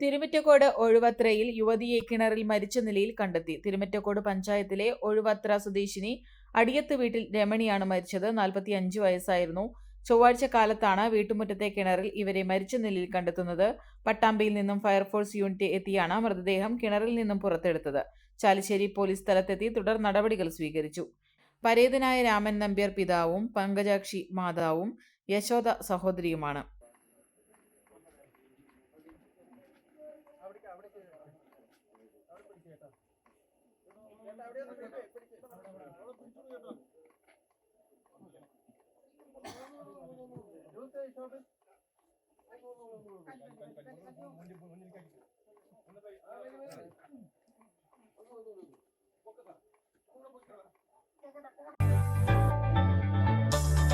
തിരുമിറ്റക്കോട് ഒഴുവത്രയിൽ യുവതിയെ കിണറിൽ മരിച്ച നിലയിൽ കണ്ടെത്തി. തിരുമിറ്റക്കോട് പഞ്ചായത്തിലെ ഒഴുവത്ര സ്വദേശിനി അടിയത്ത് വീട്ടിൽ രമണിയാണ് മരിച്ചത്. നാൽപ്പത്തി അഞ്ച് വയസ്സായിരുന്നു. ചൊവ്വാഴ്ച കാലത്താണ് വീട്ടുമുറ്റത്തെ കിണറിൽ ഇവരെ മരിച്ച നിലയിൽ കണ്ടെത്തുന്നത്. പട്ടാമ്പിയിൽ നിന്നും ഫയർഫോഴ്സ് യൂണിറ്റ് എത്തിയാണ് മൃതദേഹം കിണറിൽ നിന്നും പുറത്തെടുത്തത്. ചാലിശ്ശേരി പോലീസ് സ്ഥലത്തെത്തി തുടർ നടപടികൾ സ്വീകരിച്ചു. പരേതനായ രാമൻ നമ്പ്യാർ പിതാവും പങ്കജാക്ഷി മാതാവും യശോദ സഹോദരിയുമാണ്. ഇരുപത്തേഴ് ഷോട്ട്